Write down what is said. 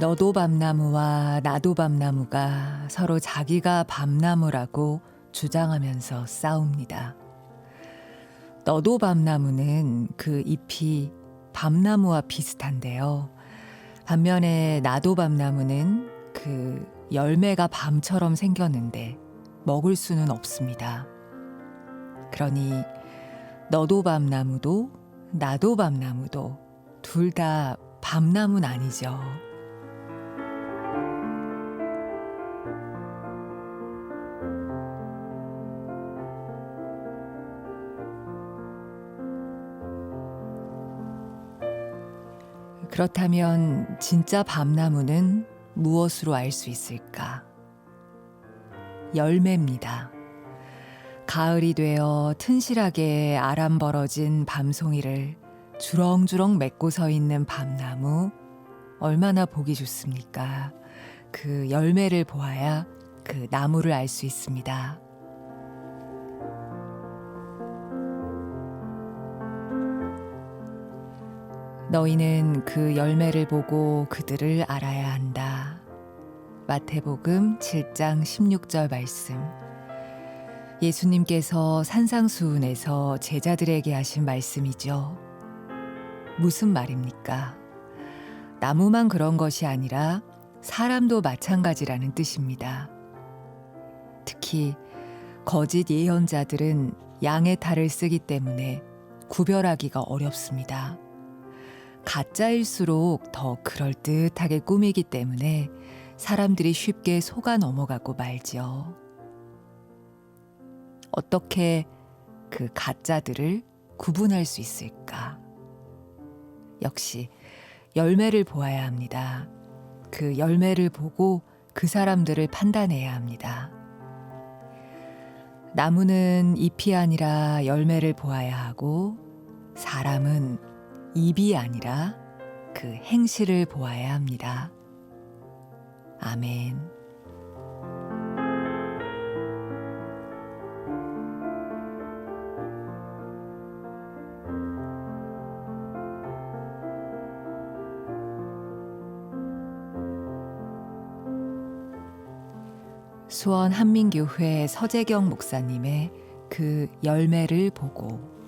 너도 밤나무와 나도 밤나무가 서로 자기가 밤나무라고 주장하면서 싸웁니다. 너도 밤나무는 그 잎이 밤나무와 비슷한데요. 반면에 나도 밤나무는 그 열매가 밤처럼 생겼는데 먹을 수는 없습니다. 그러니 너도 밤나무도 나도 밤나무도 둘 다 밤나무는 아니죠. 그렇다면 진짜 밤나무는 무엇으로 알 수 있을까? 열매입니다. 가을이 되어 튼실하게 아람 벌어진 밤송이를 주렁주렁 맺고 서 있는 밤나무 얼마나 보기 좋습니까? 그 열매를 보아야 그 나무를 알 수 있습니다. 너희는 그 열매를 보고 그들을 알아야 한다. 마태복음 7장 16절 말씀. 예수님께서 산상수훈에서 제자들에게 하신 말씀이죠. 무슨 말입니까? 나무만 그런 것이 아니라 사람도 마찬가지라는 뜻입니다. 특히 거짓 예언자들은 양의 탈을 쓰기 때문에 구별하기가 어렵습니다. 가짜일수록 더 그럴듯하게 꾸미기 때문에 사람들이 쉽게 속아 넘어가고 말지요. 어떻게 그 가짜들을 구분할 수 있을까? 역시 열매를 보아야 합니다. 그 열매를 보고 그 사람들을 판단해야 합니다. 나무는 잎이 아니라 열매를 보아야 하고 사람은 입이 아니라 그 행실을 보아야 합니다. 아멘. 수원 한민교회 서재경 목사님의 그 열매를 보고